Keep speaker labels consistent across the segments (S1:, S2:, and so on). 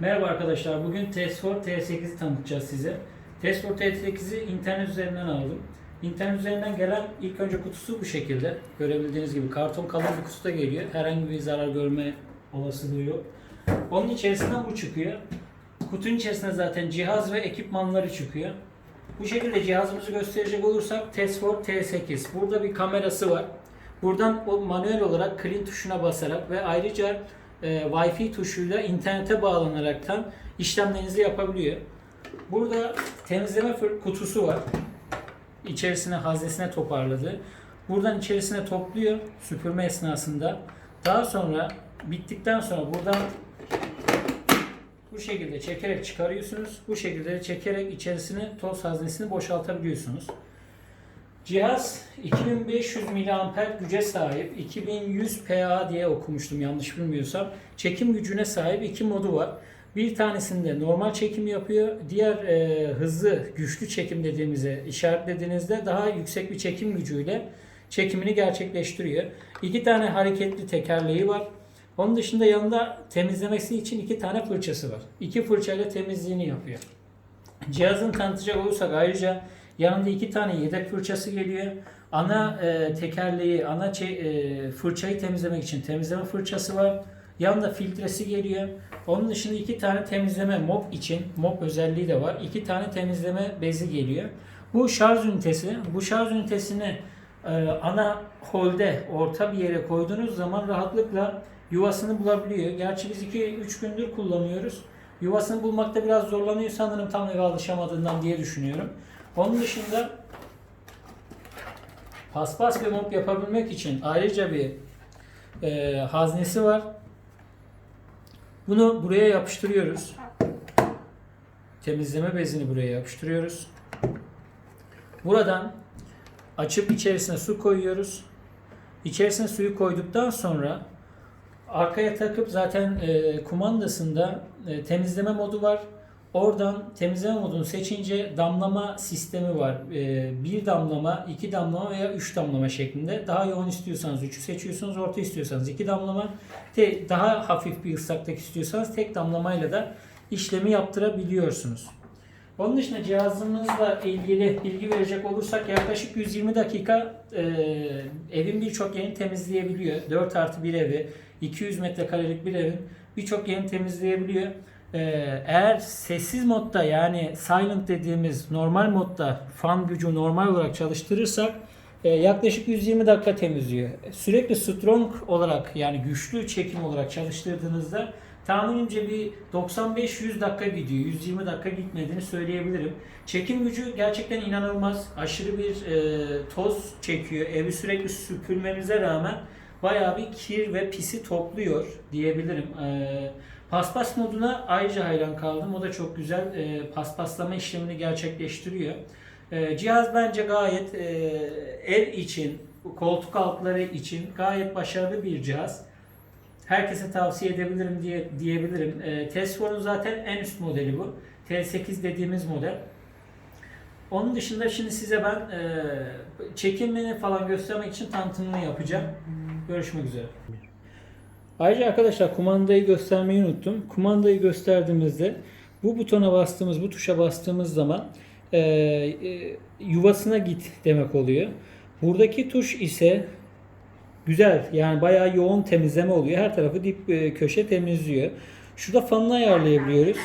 S1: Merhaba arkadaşlar. Bugün Tesfor T8'i tanıtacağız size. Tesfor T8'i internet üzerinden aldım. İnternet üzerinden gelen ilk önce kutusu bu şekilde. Görebildiğiniz gibi karton kalın bir kutuda geliyor. Herhangi bir zarar görme olasılığı yok. Onun içerisinden bu çıkıyor. Kutunun içerisinde zaten cihaz ve ekipmanları çıkıyor. Bu şekilde cihazımızı gösterecek olursak Tesfor T8. Burada bir kamerası var. Buradan o manuel olarak clean tuşuna basarak ve ayrıca e, Wi-Fi tuşuyla internete bağlanaraktan işlemlerinizi yapabiliyor. Burada temizleme kutusu var. İçerisine haznesine toparladı. Buradan içerisine topluyor süpürme esnasında. Daha sonra bittikten sonra buradan bu şekilde çekerek çıkarıyorsunuz. Bu şekilde çekerek içerisine toz haznesini boşaltabiliyorsunuz. Cihaz 2500 mAh güce sahip. 2100 PA diye okumuştum yanlış bilmiyorsam. Çekim gücüne sahip iki modu var. Bir tanesinde normal çekim yapıyor. Diğer e, hızlı, güçlü çekim dediğimize işaretlediğinizde daha yüksek bir çekim gücüyle çekimini gerçekleştiriyor. İki tane hareketli tekerleği var. Onun dışında yanında temizlemesi için iki tane fırçası var. İki fırçayla temizliğini yapıyor. Cihazın tanıtacak olursak ayrıca yanında iki tane yedek fırçası geliyor. Ana e, tekerleği, ana e, fırçayı temizlemek için temizleme fırçası var. Yanında filtresi geliyor. Onun dışında iki tane temizleme mop için, mop özelliği de var. İki tane temizleme bezi geliyor. Bu şarj ünitesi. Bu şarj ünitesini e, ana holde, orta bir yere koyduğunuz zaman rahatlıkla yuvasını bulabiliyor. Gerçi biz 2-3 gündür kullanıyoruz. Yuvasını bulmakta biraz zorlanıyor sanırım tam eve alışamadığından diye düşünüyorum. Onun dışında paspas ve mop yapabilmek için ayrıca bir e, haznesi var. Bunu buraya yapıştırıyoruz. Temizleme bezini buraya yapıştırıyoruz. Buradan açıp içerisine su koyuyoruz. İçerisine suyu koyduktan sonra arkaya takıp zaten e, kumandasında e, temizleme modu var. Oradan temizleme modunu seçince damlama sistemi var. E, bir damlama, iki damlama veya üç damlama şeklinde. Daha yoğun istiyorsanız 3'ü seçiyorsunuz, orta istiyorsanız iki damlama. Te, daha hafif bir ıslaklık istiyorsanız tek damlamayla da işlemi yaptırabiliyorsunuz. Onun dışında cihazımızla ilgili bilgi verecek olursak yaklaşık 120 dakika e, evin birçok yerini temizleyebiliyor. 4 artı bir evi, 200 metrekarelik bir evin birçok yerini temizleyebiliyor. E, eğer sessiz modda yani silent dediğimiz normal modda fan gücü normal olarak çalıştırırsak e, yaklaşık 120 dakika temizliyor. Sürekli strong olarak yani güçlü çekim olarak çalıştırdığınızda tahminimce bir 95-100 dakika gidiyor. 120 dakika gitmediğini söyleyebilirim. Çekim gücü gerçekten inanılmaz. Aşırı bir e, toz çekiyor. Evi sürekli süpürmemize rağmen bayağı bir kir ve pisi topluyor diyebilirim. E, paspas moduna ayrıca hayran kaldım. O da çok güzel e, paspaslama işlemini gerçekleştiriyor. E, cihaz bence gayet e, ev için, koltuk altları için gayet başarılı bir cihaz. Herkese tavsiye edebilirim diye diyebilirim. E, Tesfor'un zaten en üst modeli bu. T8 dediğimiz model. Onun dışında şimdi size ben e, çekimini falan göstermek için tanıtımını yapacağım. Görüşmek üzere. Ayrıca arkadaşlar kumandayı göstermeyi unuttum. Kumandayı gösterdiğimizde bu butona bastığımız, bu tuşa bastığımız zaman e, e, yuvasına git demek oluyor. Buradaki tuş ise güzel yani bayağı yoğun temizleme oluyor. Her tarafı dip e, köşe temizliyor. Şurada fanını ayarlayabiliyoruz.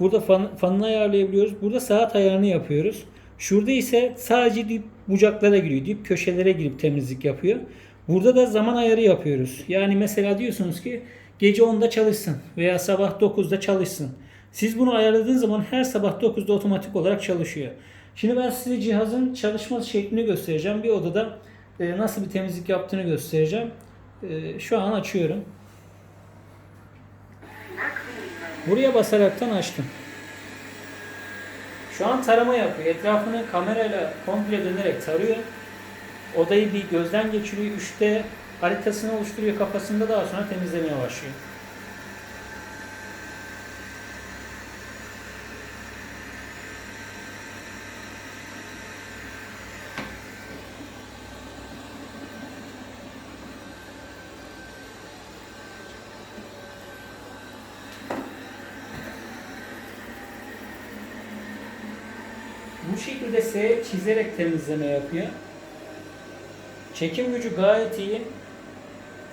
S1: Burada fan, fanını ayarlayabiliyoruz. Burada saat ayarını yapıyoruz. Şurada ise sadece dip bucaklara giriyor. Dip köşelere girip temizlik yapıyor. Burada da zaman ayarı yapıyoruz. Yani mesela diyorsunuz ki gece 10'da çalışsın veya sabah 9'da çalışsın. Siz bunu ayarladığınız zaman her sabah 9'da otomatik olarak çalışıyor. Şimdi ben size cihazın çalışma şeklini göstereceğim. Bir odada e, nasıl bir temizlik yaptığını göstereceğim. E, şu an açıyorum. Buraya basaraktan açtım. Şu an tarama yapıyor. Etrafını kamerayla komple dönerek tarıyor. Odayı bir gözden geçiriyor. Üçte haritasını oluşturuyor kafasında daha sonra temizlemeye başlıyor. Bu şekilde S çizerek temizleme yapıyor. Çekim gücü gayet iyi.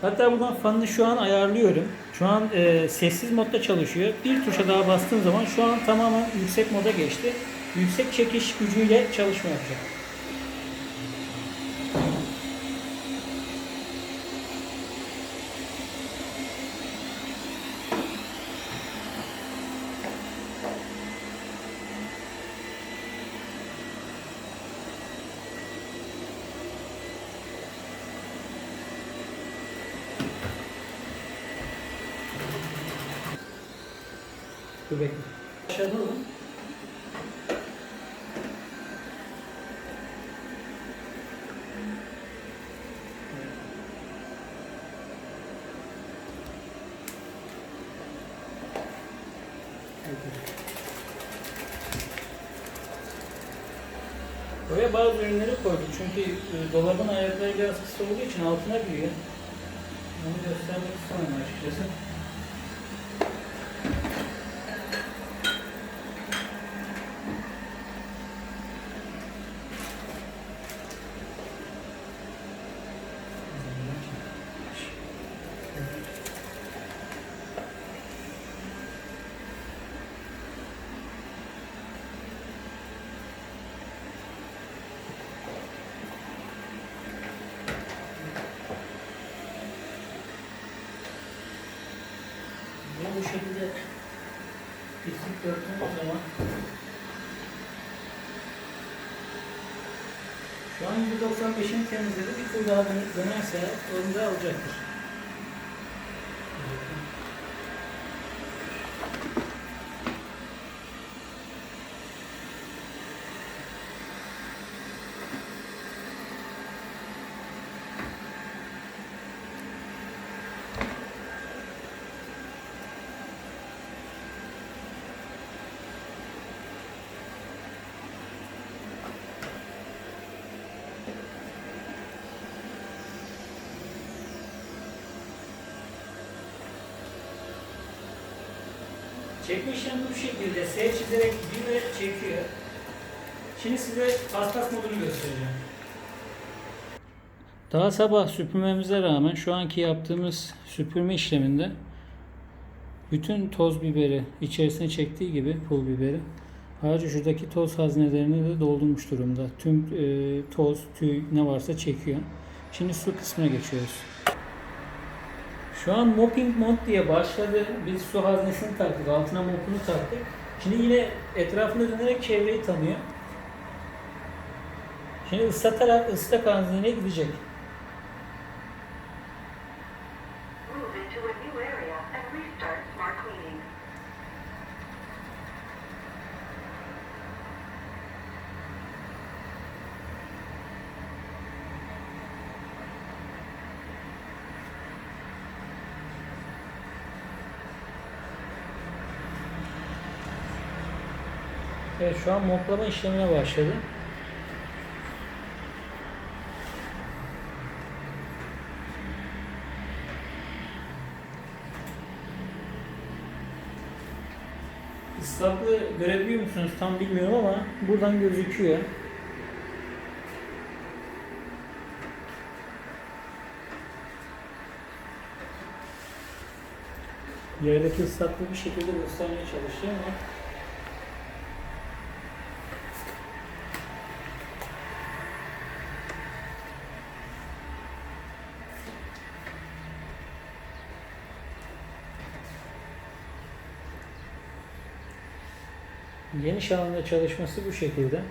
S1: Hatta buradan fanını şu an ayarlıyorum. Şu an e, sessiz modda çalışıyor. Bir tuşa daha bastığım zaman şu an tamamen yüksek moda geçti. Yüksek çekiş gücüyle çalışma yapacak. Dur bekle. Aşağıda mı? Buraya bazı ürünleri koyduk çünkü e, dolabın ayakları biraz kısa olduğu için altına giriyor. Onu göstermek istemem açıkçası. Ve şekilde pislik döktüğümüz zaman şu an %95'ini temizledi. Bir tur daha dönerse onu da alacaktır. Çekme bu şekilde S çizerek bir ve çekiyor. Şimdi size paspas modunu göstereceğim. Daha sabah süpürmemize rağmen şu anki yaptığımız süpürme işleminde bütün toz biberi içerisine çektiği gibi pul biberi ayrıca şuradaki toz haznelerini de doldurmuş durumda. Tüm e, toz, tüy ne varsa çekiyor. Şimdi su kısmına geçiyoruz. Şu an mopping mod diye başladı. Biz su haznesini taktık, altına mopunu taktık. Şimdi yine etrafında dönerek çevreyi tanıyor. Şimdi ıslatarak ıslak hazneye gidecek. Evet şu an moplama işlemine başladı. Islaklığı görebiliyor musunuz tam bilmiyorum ama buradan gözüküyor. Yerdeki ıslaklığı bir şekilde göstermeye çalışıyor ama Geniş alanda çalışması bu şekilde.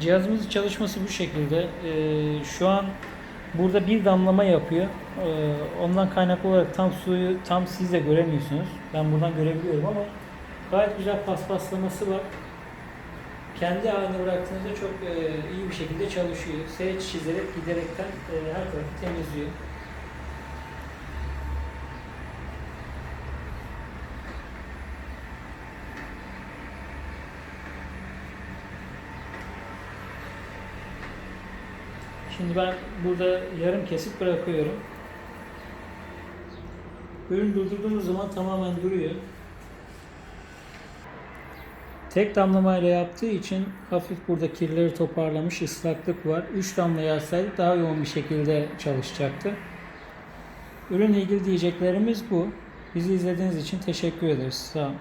S1: Cihazımızın çalışması bu şekilde. Ee, şu an burada bir damlama yapıyor. Ee, ondan kaynaklı olarak tam suyu tam siz de göremiyorsunuz. Ben buradan görebiliyorum ama gayet güzel paspaslaması var. Kendi haline bıraktığınızda çok e, iyi bir şekilde çalışıyor. S çizerek giderekten e, her tarafı temizliyor. Şimdi ben burada yarım kesip bırakıyorum. Ürün durdurduğumuz zaman tamamen duruyor. Tek damlamayla yaptığı için hafif burada kirleri toparlamış ıslaklık var. 3 damla yazsaydık daha yoğun bir şekilde çalışacaktı. Ürünle ilgili diyeceklerimiz bu. Bizi izlediğiniz için teşekkür ederiz. Sağ olun.